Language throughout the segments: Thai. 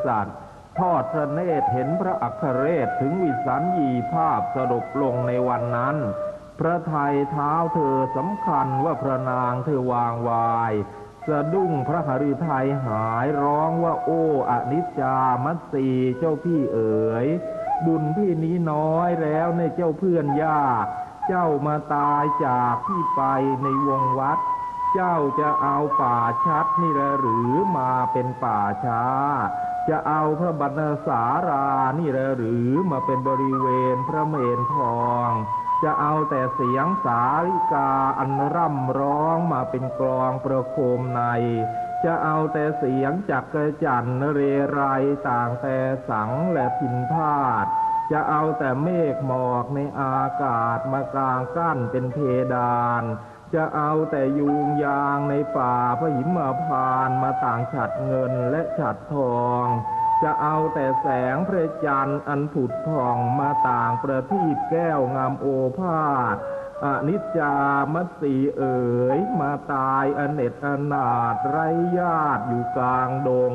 วงกษัตร์ทอดพระเนตรเห็นพระอัครเรศถึงวิสัญญีภาพสรุปลงในวันนั้น พระไทยเท้าเธอสำคัญว่าพระนางเธอวางวายสะดุ้งพระหฤทัยหายร้องว่าโอ้อนิจจามัตสีเจ้าพี่เอ๋ย บุญพี่นี้น้อยแล้วในเจ้าเพื่อนยากเจ้ามาตายจากพี่ไปในวงวัด เจ้าจะเอาป่าชัดนี่แหละหรือมาเป็นป่าช้า จะเอาพระบรรณสารานี่แหละหรือมาเป็นบริเวณพระเมนทอง จะเอาแต่เสียงสาริกาอันร่ำร้องมาเป็นกลองประโคมใน จะเอาแต่เสียงจักกระจันทร์เรไรต่างแต่สังและพินพาดจะเอาแต่เมฆหมอกในอากาศมากลางกั้นเป็นเพดาน จะเอาแต่ยุงยางในป่าพระหิมพานมาต่างฉัดเงินและฉัดทอง จะเอาแต่แสงพระจันทร์อันผุดผ่องมาต่างประทีปแก้วงามโอภาสอนิจจามสีเอ๋ย มาตายอเนจอนาถไรญาติอยู่กลางดง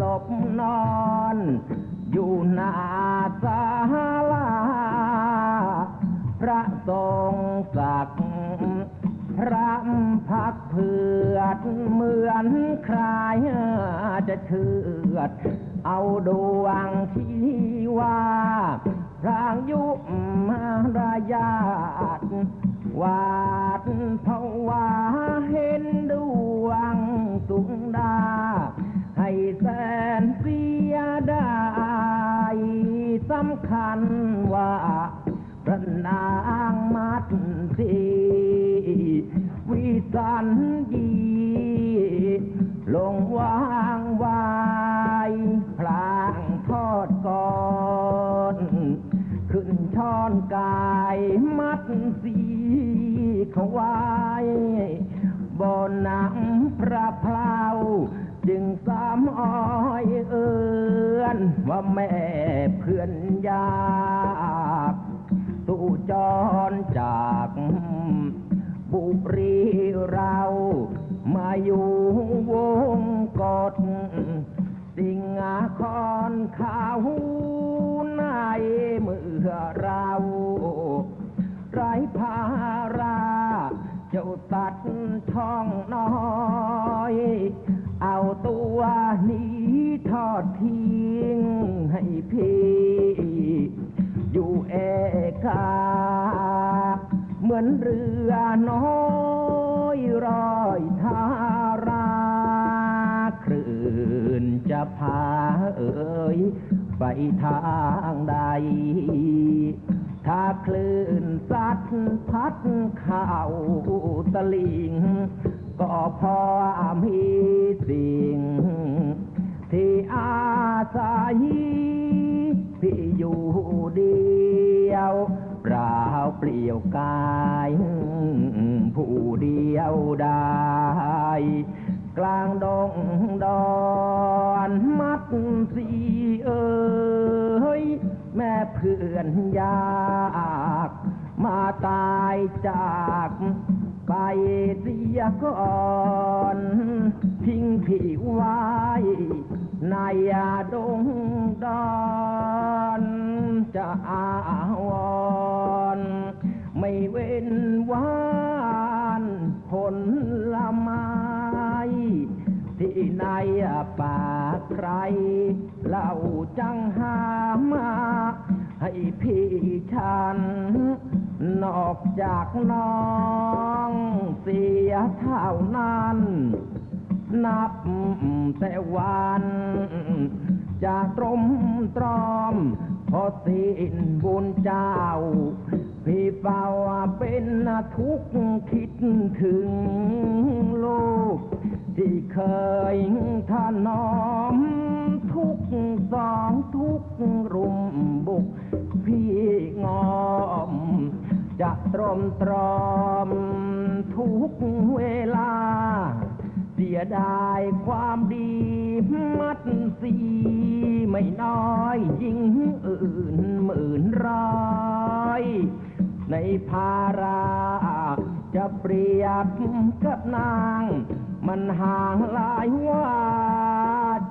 ลบนอน อยู่หน้าศาลา พระทรงศักดิ์พระพักเผือดเหมือนใครจะเชือด เอาดวงที่ว่าพรางยุมารายาทวาดภาวาเห็นดวงสุงดา แสนเสียดายสำคัญว่าพระนางมัดสีวิสันยีลงวางวายพลางทอดก่อนขึ้นช้อนกายมัดสีเขาไว้บนน้ำพระพลา สามอ้อยเอือนว่าแม่เพื่อนยากตู่จรจากบุรีเรามาอยู่วงกฎสิ่งอาคอนขาวในเมื่อเราไรภารา เจ้าตัดช่องน้อย เอาตัวนี้ทอดทิ้งให้พี่ อยู่เอกา เหมือนเรือน้อยรอยทาราคลื่นจะพาเอ่ยไปทางใด ถ้าคลื่นซัดพัดเข้าตะลิง ก็พอมีสิ่ง ที่อาศัยพี่อยู่เดียวเปล่าเปลี่ยวกาย ผู้เดียวได้ กลางดงดอนมัดสีเอ้ยแม่เพื่อนยาก มาตายจาก ไปเสียก่อนทิ้งพี่ไว้ในดงดอนจะอาวรไม่เว้นวานผลละไม้ที่ในป่าใครเล่าจังหามาให้พี่ฉัน นอกจากน้องเสียเท่านั้น นับแต่วันจะตรมตรอมพอสิ้นบุญเจ้า พี่เฝ้าเป็นทุกข์คิดถึงลูก ที่เคยถนอมทุกสองทุกรุมบุกพี่งอม จะตรมตรอมทุกเวลา เสียดายความดีมัดสีไม่น้อยยิ่งอื่นหมื่นร้อย ในภาราจะเปรียบกับนาง มันห่างหลายว่า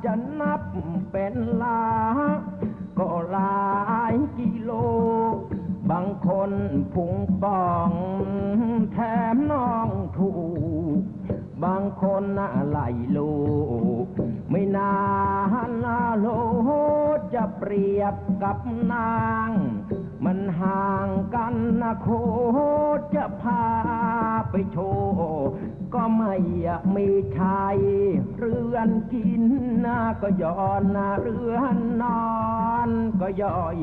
จะนับเป็นลา ก็หลายกิโล บางคนพุงป่องแถมน้องถูก บางคนน่ะไหลลูก ไม่นานนาโลจะเปรียบกับนาง มันห่างกันนะโคจะพาไปโชว์ก็ไม่มีชายเรือนกินนะก็ย้อนนะเรือนนอนก็ย่อย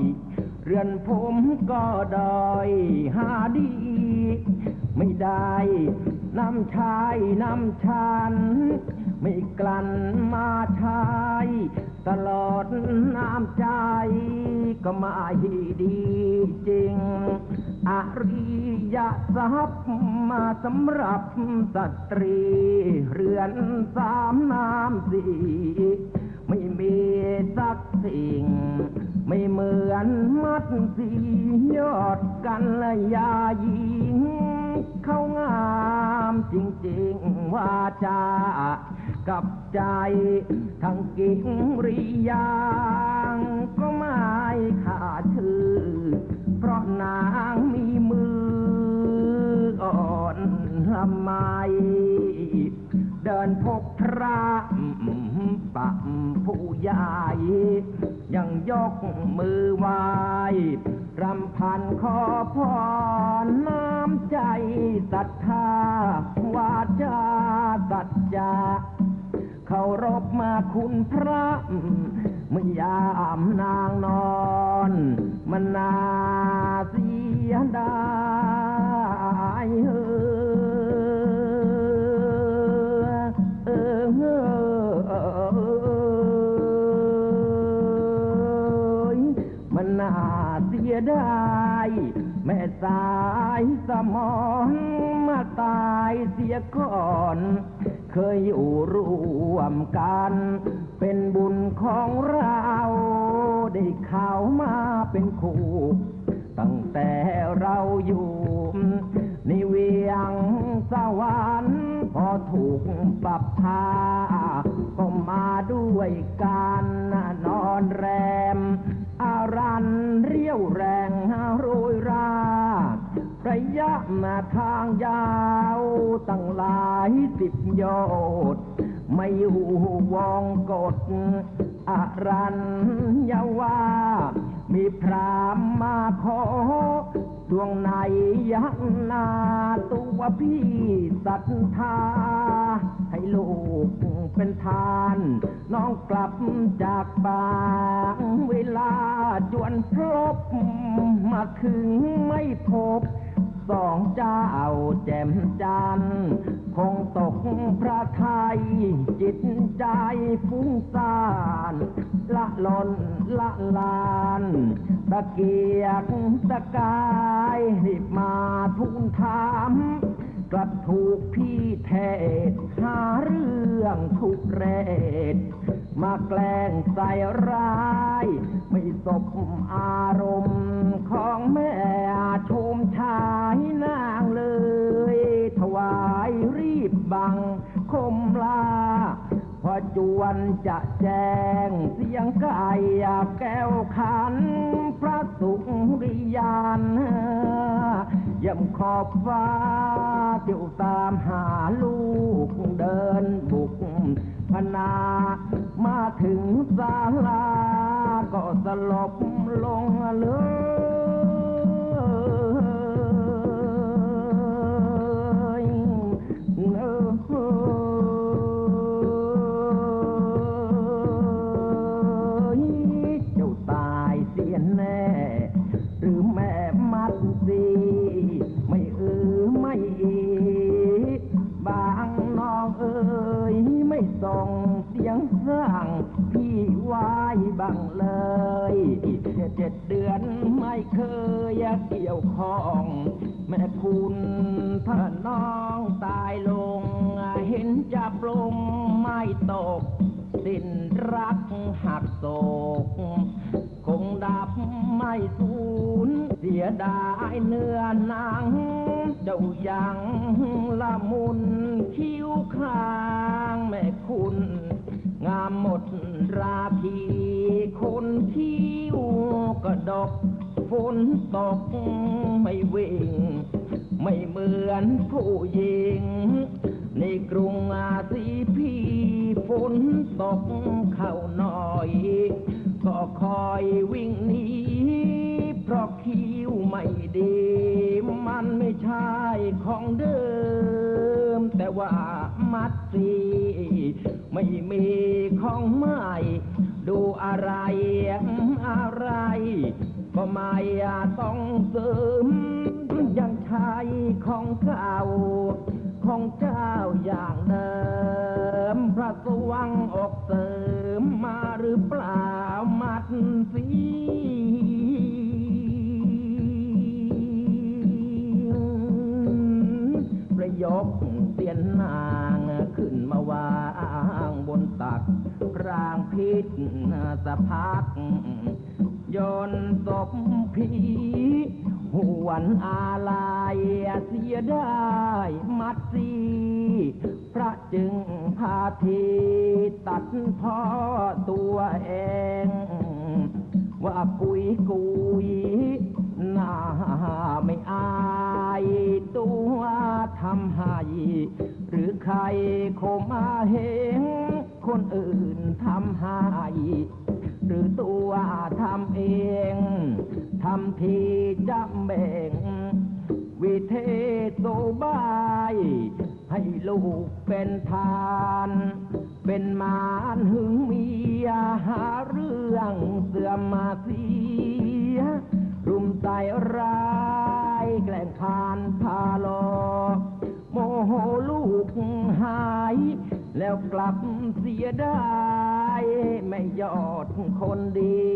เรือนผมก็ดอยหาดี ไม่ได้น้ำชายน้ำชัน ไม่กลั่นมาใช้ตลอดน้ำใจ ก็มาดีจริง อริยทรัพย์มาสำหรับสตรี เรือนสามน้ำสี่ไม่มีสักสิ่ง ไม่เหมือนมัดสียอดกันละยาหญิง เขางามจริงๆว่าจากับใจทั้งกิงริยางก็ไม่ขาดชื่อ เพราะนางมีมืออ่อนละไม เดินพบพระปะผู้ใหญ่ยังยกมือไหวรำพันขอพรน้ำใจศรัทธาวาจาสัจจะเคารพมาคุณพระเมื่อยามนางนอนมันนาเสียดายเอ เสียดายแม่สายสมอนมาตายเสียก่อน เคยอยู่ร่วมกัน เป็นบุญของเรา ได้ข้าวมาเป็นคู่ตั้งแต่เราอยู่ในเวียงสวรรค์พอถูกปรับพาก็มาด้วยกันนอนแรม อารันเรียวแรงโรยราระยะมาทางยาวตั้งหลายสิบโยชน์ไม่อยู่วองกฎอารันยาวามีพรามมาขอ ดวงในยังนาตัวพี่ศรัทธา ให้ลูกเป็นทาน น้องกลับจากบางเวลาจวนพลบ มาถึงไม่พบ สองเจ้าแจ่มจันทร์ คงตกพระไทย จิตใจฟุ้งซ่าน ละลนละลานตะเกียกตะกายรีบมาทุ่นถาม กลับถูกพี่เทศหาเรื่องทุกเรศ มาแกล้งใส่ร้าย ไม่สบอารมณ์ของแม่ชมชายนางเลย ถวายรีบบังคมลาพอจวนจะแจ้งเสียงไก่แก้วขัน พระสุริยาน ย่ำขอบฟ้าเที่ยวตามหาลูกเดินบุกพนามาถึงศาลา ก็สลบลงเลยเบังเลย เจ็ดเดือนไม่เคยเกี่ยวข้อง แม่คุณถ้าน้องตายลง เห็นจับลงไม่ตก สิ้นรักหักโศก คงดับไม่สูญเสียดายเนื้อหนัง เจ้ายังละมุนคิ้วข้างแม่คุณ หมดราพีคนคิ้วก็ดกฝนตกไม่วิ่ง ไม่เหมือนผู้หญิง ในกรุงอาสีพีฝนตกเข้าหน่อย ก็คอยวิ่งหนีเพราะคิ้วไม่ดี มันไม่ใช่ของเดิม แต่ว่ามัดสี ไม่มีของใหม่ ดูอะไรอะไร ก็ไม่ต้องเสริมยังใช้ของเก่า ของเจ้าอย่างเดิม พระสวังอกเสริมมาหรือเปล่ามัดสีประยกเตียนนา พิษสะพักยนศพผีหวนอาลายเสียได้มัดสีพระจึงพาทีตัดพ่อตัวเอง ว่ากุยกุยหน้าไม่อายตัวทำให้หรือใครคมมาเห็น คนอื่นทำให้หรือตัวทำเองทำทีจำแบ่ง วิเทศโบาย ให้ลูกเป็นทาน เป็นมารหึงเมียหาเรื่องเสื่อมมาเสีย รุมใจร้ายแกล้งคานพาโลโมโหลูกหาย แล้วกลับเสียได้ไม่ยอดคนดี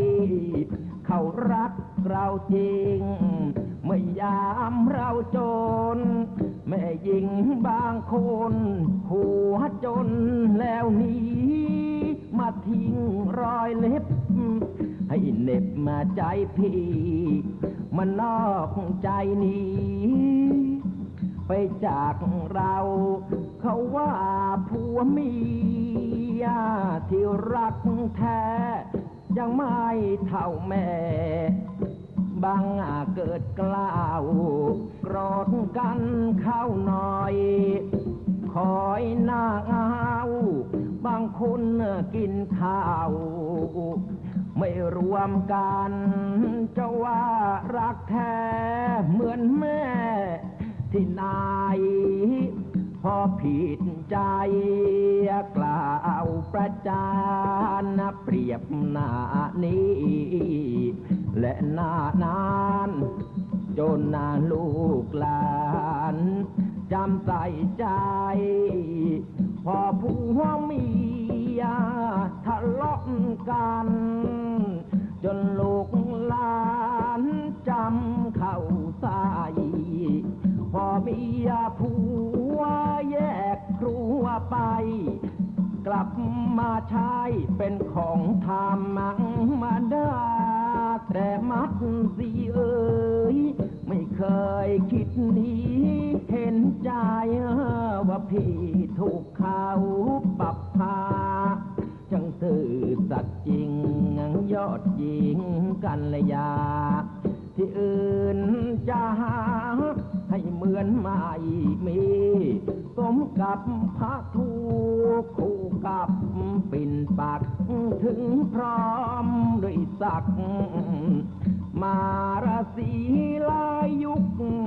เขารักเราจริง ไม่ยามเราจน แม่หญิงบางคน หัวจนแล้วหนี้มาทิ้งรอยเล็บ ให้เน็บมาใจพี่ มันนอกใจนี้ ไปจากเรา เขาว่าผัวเมียที่รักแท้ ยังไม่เท่าแม่บางอาเกิดกล้าวโกรธกันเข้าหน่อย คอยหน้าเอาบางคนกินข้าว ไม่รวมกัน จะว่ารักแท้เหมือนแม่ ที่นายพอผิดใจกล่าวประจานเปรียบหน้านี้ และหน้านานจนนาลูกหลานจำใส่ใจ พอผัวเมียทะเลาะกัน จนลูกหลานจำเข้าใส่ พอเมียผัวแยกครัวไป กลับมาใช้เป็นของธรรมังมาดาแต่มัดสิเอ่ยไม่เคยคิดนี้เห็นใจว่าพี่ถูกเขาปรับพาจังสื่อสัตย์จริงยอดหญิงกันเลยยา ที่อื่นจะหา ให้เหมือนไม่มี สมกับพระทูคู่กับปิ่นปัก ถึงพร้อมด้วยศักดิ์มาราศีลายยุค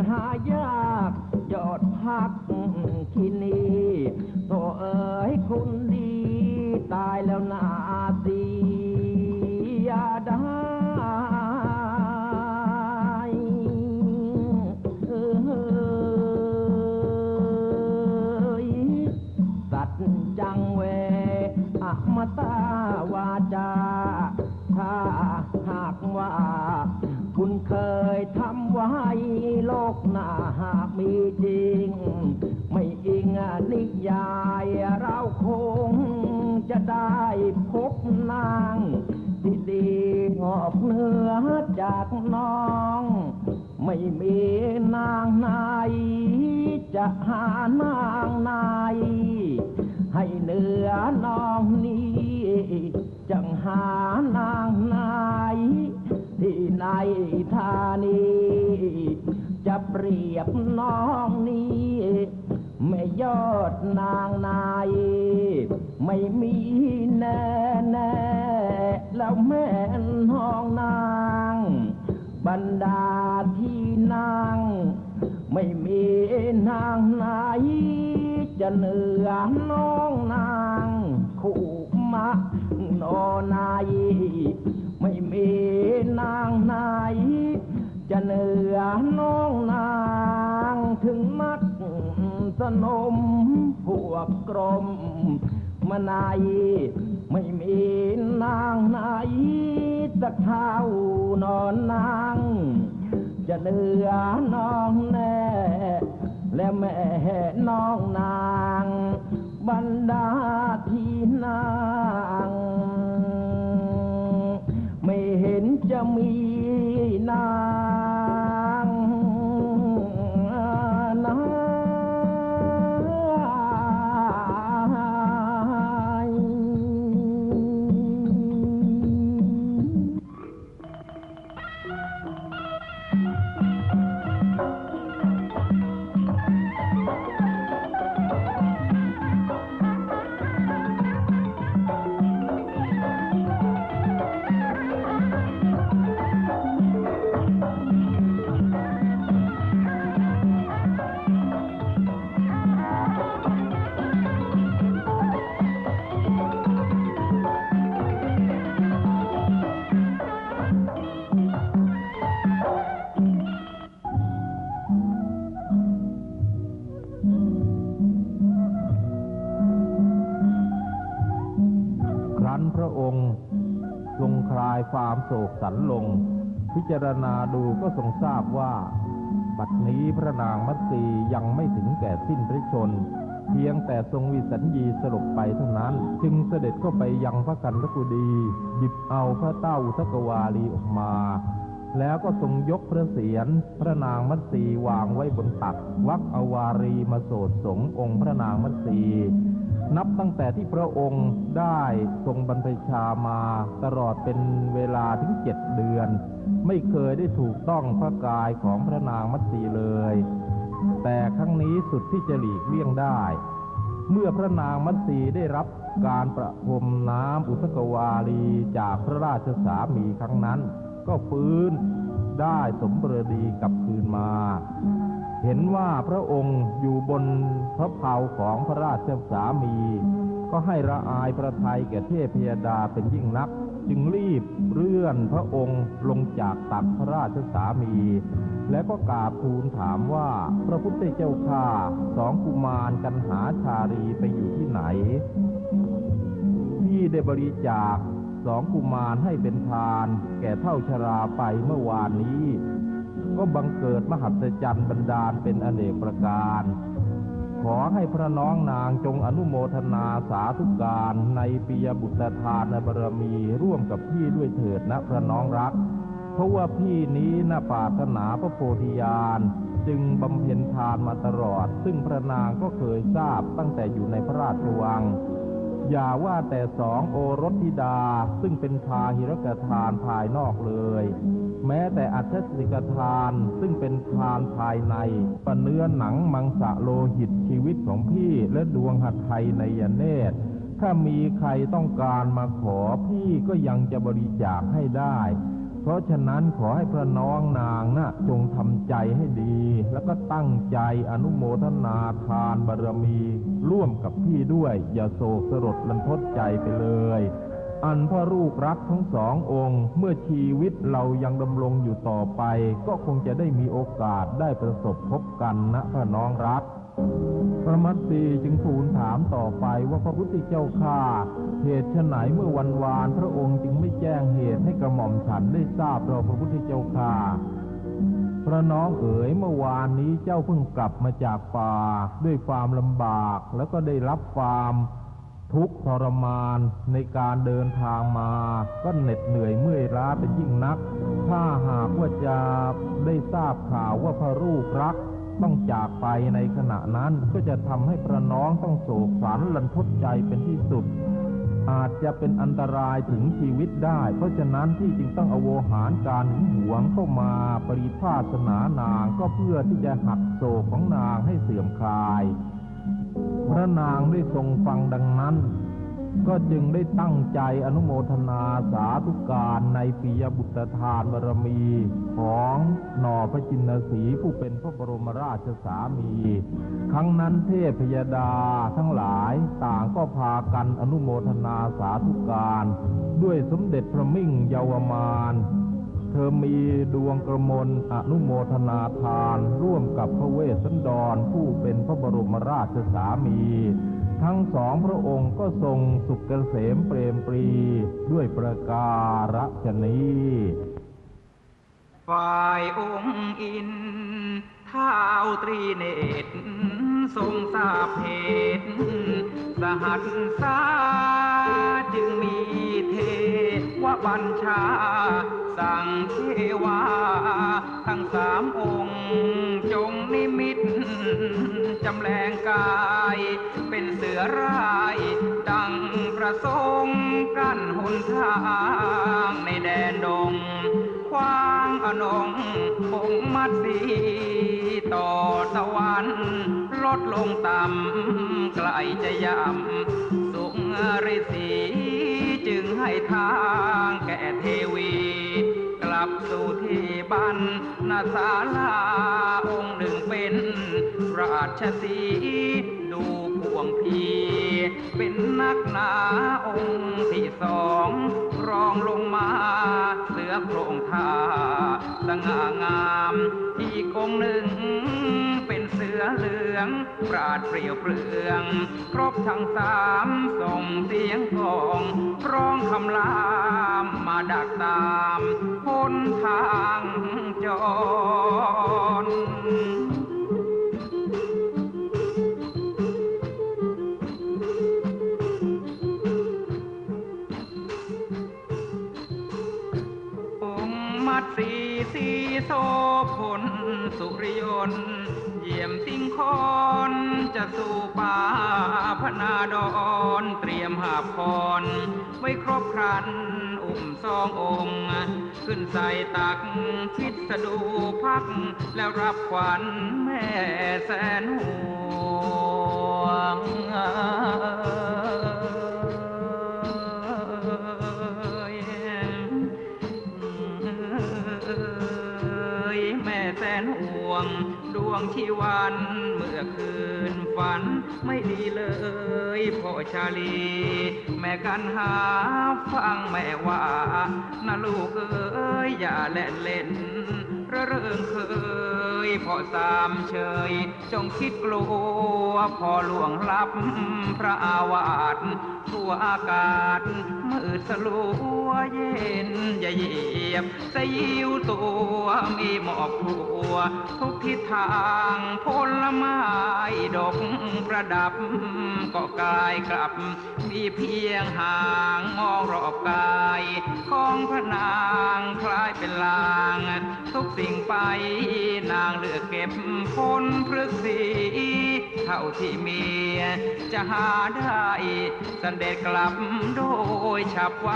หายากยอดพักที่นี่โตเอ๋ยคุณดี ตายแล้วนาตียาได้ จา ถ้าหากว่า คุณเคยทำไว้โลกหน้าหากมีจริง ไม่อิงนิยายเราคงจะได้พบนางที่ดีงอบเนื้อจากน้อง ไม่มีนางไหนจะหานางไหนให้เหนือน้องนี้ จังหานางไหนที่ในธานี จะเปรียบน้องนี้ ไม่ยอดนางนาย ไม่มีแน่แน่แล้วแม่น้องนาง บรรดาที่นางไม่มีนางไหนจะเหนือน้องนาง คู่มะ โนนายไม่มีนางไหนจะเหนือน้องนางถึงมักสนมพวกกรมมานายไม่มีนางไหนสักเท่านอนนางจะเหนือน้องแน่ และแม่น้องนาง บรรดาที่นาง เความโศกสันลง พิจารณาดูก็ทรงทราบว่า บัดนี้พระนางมัตสียังไม่ถึงแก่สิ้นพระชน เพียงแต่ทรงวิสัญญีสลบไปเท่านั้น จึงเสด็จเข้าไปยังพระกันทกุดีหยิบเอาพระเต้าอุทกวาลีออกมา แล้วก็ทรงยกพระเศียรพระนางมัตสีวางไว้บนตัก วักอวารีมาโสดสงองค์พระนางมัตสี นับตั้งแต่ที่พระองค์ได้ทรงบรรพชามาตลอดเป็นเวลาถึงเจ็ดเดือน ไม่เคยได้ถูกต้องพระกายของพระนางมัตสีเลย แต่ครั้งนี้สุดที่จะหลีกเลี่ยงได้ เมื่อพระนางมัตสีได้รับการประพรมน้ำอุทกวาลีจากพระราชสามีครั้งนั้น ก็ฟื้นได้สมประดีกลับคืนมา เห็นว่าพระองค์อยู่บนพระเพาของพระราชสามี ก็ให้ระอายพระทัยแก่เทพยดาเป็นยิ่งนัก จึงรีบเลื่อนพระองค์ลงจากตักพระราชสามี และก็กราบทูลถามว่าพระพุทธเจ้าข้าสองกุมารกันหาชารีไปอยู่ที่ไหน ที่ได้บริจาคสองกุมารให้เป็นทาน แก่เท่าชราไปเมื่อวานนี้ ก็บังเกิดมหัศจรรย์บันดาลเป็นอเนกประการ ขอให้พระน้องนางจงอนุโมทนาสาธุการในปียบุตรทานบารมีร่วมกับพี่ด้วยเถิดนะพระน้องรัก เพราะว่าพี่นี้น่าปรารถนาพระโพธิญาณจึงบำเพ็ญทานมาตลอด ซึ่งพระนางก็เคยทราบตั้งแต่อยู่ในพระราชวัง อย่าว่าแต่สองโอรสธิดาซึ่งเป็นพาหิรกทานภายนอกเลย แม้แต่อัจฉริกทานซึ่งเป็นทานภายในปะเนื้อหนังมังสะโลหิตชีวิตของพี่และดวงหัตถไทยในยเนตรถ้ามีใครต้องการมาขอพี่ก็ยังจะบริจาคให้ได้ เพราะฉะนั้นขอให้พระน้องนางนะจงทำใจให้ดี แล้วก็ตั้งใจอนุโมทนาทานบารมี ร่วมกับพี่ด้วย อย่าโศกสลดลันทดใจไปเลย อันพ่อลูกรักทั้งสององค์ เมื่อชีวิตเรายังดำรงอยู่ต่อไป ก็คงจะได้มีโอกาสได้ประสบพบกันนะพ่อน้องรัก พระมัตสีจึงทูลถามต่อไปว่าพระพุทธเจ้าข้าเหตุฉไฉนเมื่อวันวานพระองค์จึงไม่แจ้งเหตุให้กระหม่อมฉันได้ทราบเราพระพุทธเจ้าข้าพระน้องเอ๋ยเมื่อวานนี้เจ้าเพิ่งกลับมาจากป่า ด้วยความลำบากแล้วก็ได้รับความ ทุกทรมานในการเดินทางมา ก็เหน็ดเหนื่อยเมื่อยล้าเป็นยิ่งนัก ถ้าหากว่าจะได้ทราบข่าวว่าพระลูกรักต้องจากไปในขณะนั้นก็จะทำให้พระน้องต้องโศกสันลันทดใจเป็นที่สุด อาจจะเป็นอันตรายถึงชีวิตได้ เพราะฉะนั้นที่จึงต้องอโวหารการหึงหวงเข้ามาปริพาสนานางก็เพื่อที่จะหักโศกของนางให้เสื่อมคลาย พระนางได้ทรงฟังดังนั้น ก็จึงได้ตั้งใจอนุโมทนาสาธุการในปียบุตรทานบารมีของหนอพระจินสีผู้เป็นพระบรมราชสามี ครั้งนั้นเทพยดาทั้งหลายต่างก็พากันอนุโมทนาสาธุการ ด้วยสมเด็จพระมิ่งเยาวมาน เธอมีดวงกระมลอนุโมทนาทาน ร่วมกับพระเวสสันดรผู้เป็นพระบรมราชสามี ทั้งสองพระองค์ก็ทรงสุขเกษมเปรมปรีด้วยประการฉนี้ ฝ่ายองค์อินท้าตรีเนตรทรงทราบเหตุสหัสสาจึงมีเท วบัญชา สั่งเทวา ทั้งสามองค์ จงนิมิต จำแรงกาย เป็นเสือร้าย ดังประสงค์กั้นหนทางในแดนดง ควางอนงองมัดสีต่อตะวัน ลดลงต่ำไกลจะยำสุงฤษี จึงให้ทางแก่เทวี กลับสู่ที่บ้านนาศาลาองค์หนึ่งเป็น ราชสีดูพวงพีเป็นนักหนาองค์ที่สองรองลงมาเสือโครงท่าสง่างามอีกองหนึ่ง เป็นเสือเหลือง ปราดเปรียวเปลือง ครบทั้งสามส่งเสียงกองร้องคำลามมาดักตามหนทางจรองค์มัดสีสีโสพลสุริยนต์ ยี่ยมสิงคอนจะสู่ป่าพนาดอนเตรียมหาพรไว้ครบครันอุ้มสององค์ ขึ้นใส่ตักคิดสะดูพัก แล้วรับขวัญแม่แสนห่วง วงชีวัน เมื่อคืนฝันไม่ดีเลยพ่อชาลี แม่กันหาฟังแม่ว่านะลูกเอ้ยอย่าเล่นเล่น ระเริงเคยพ่อสามเชยจงคิดกลัวพ่อหลวงรับพระอาวาสทั่วอากาศมืดสลัวเย็นอย่าเยียบสยิวตัวมีหมอกทัวทุกทิศทางผลไม้ดอกประดับก็กลายกลับ มีเพียงห่างมองรอบกาย ของพระนางคล้ายเป็นลาง ทุกสิงไป นางเลือกเก็บผลพฤกษี เท่าที่มี จะหาได้สันเด็จกลับโดยฉับไว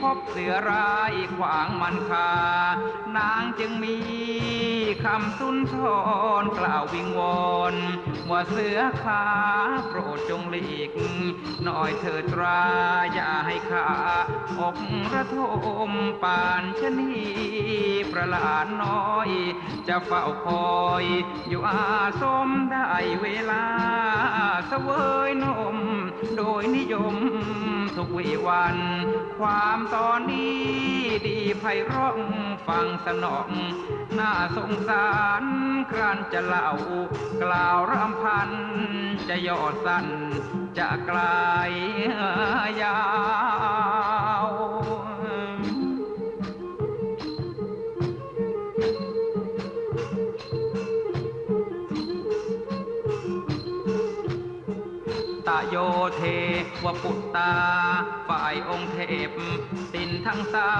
พบเสือร้ายขวางมันคานางจึงมีคำสุนทรกล่าววิงวอนว่าเสือขาโปรดจงหลีก หน่อยเถิดตราอย่าให้ขาอกระทมปานชนีประหลาดน้อย จะเฝ้าคอยอยู่อาสมได้เวลาเสวยนม โดยนิยมทุกวีวัน ความตอนนี้ดีไพเราะฟังสนองน่าสงสารครันจะเล่า กล่าวรำพัน จะย่อสั้นจะกลายยา วปุตตา ฝ่ายองค์เทพสินทั้งสา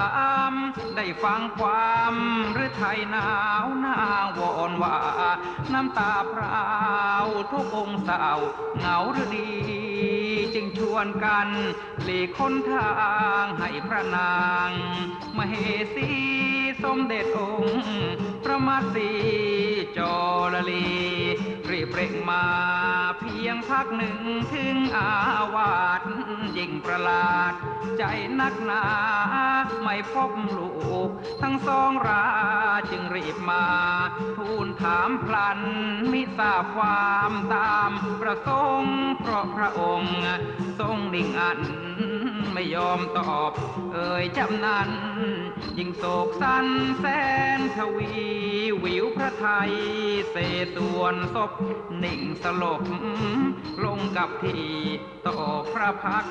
ม ได้ฟังความหรือไทยหนาว นางวอนว่า น้ำตาพราวทุกองสาวเหงาหรือดี จึงชวนกันหลีกคนทางให้พระนางมเหสีสมเด็จองค์พระมาสีจอลลี รีบเร่งมาเพียงพักหนึ่งถึงอาวาสยิ่งประหลาด ใจนักหนาไม่พบลูก ทั้งสองราจึงรีบมา ทูลถามพลัน มิทราบความตามประสงค์เพราะพระองค์ทรงดิ่งอัน ไม่ยอมตอบ เอ่ยจำนั้น ยิ่งโศกสันแสนทวี วิวพระไทย เสส่วนศพนิ่งสลบ ลงกับที่ต่อพระพัก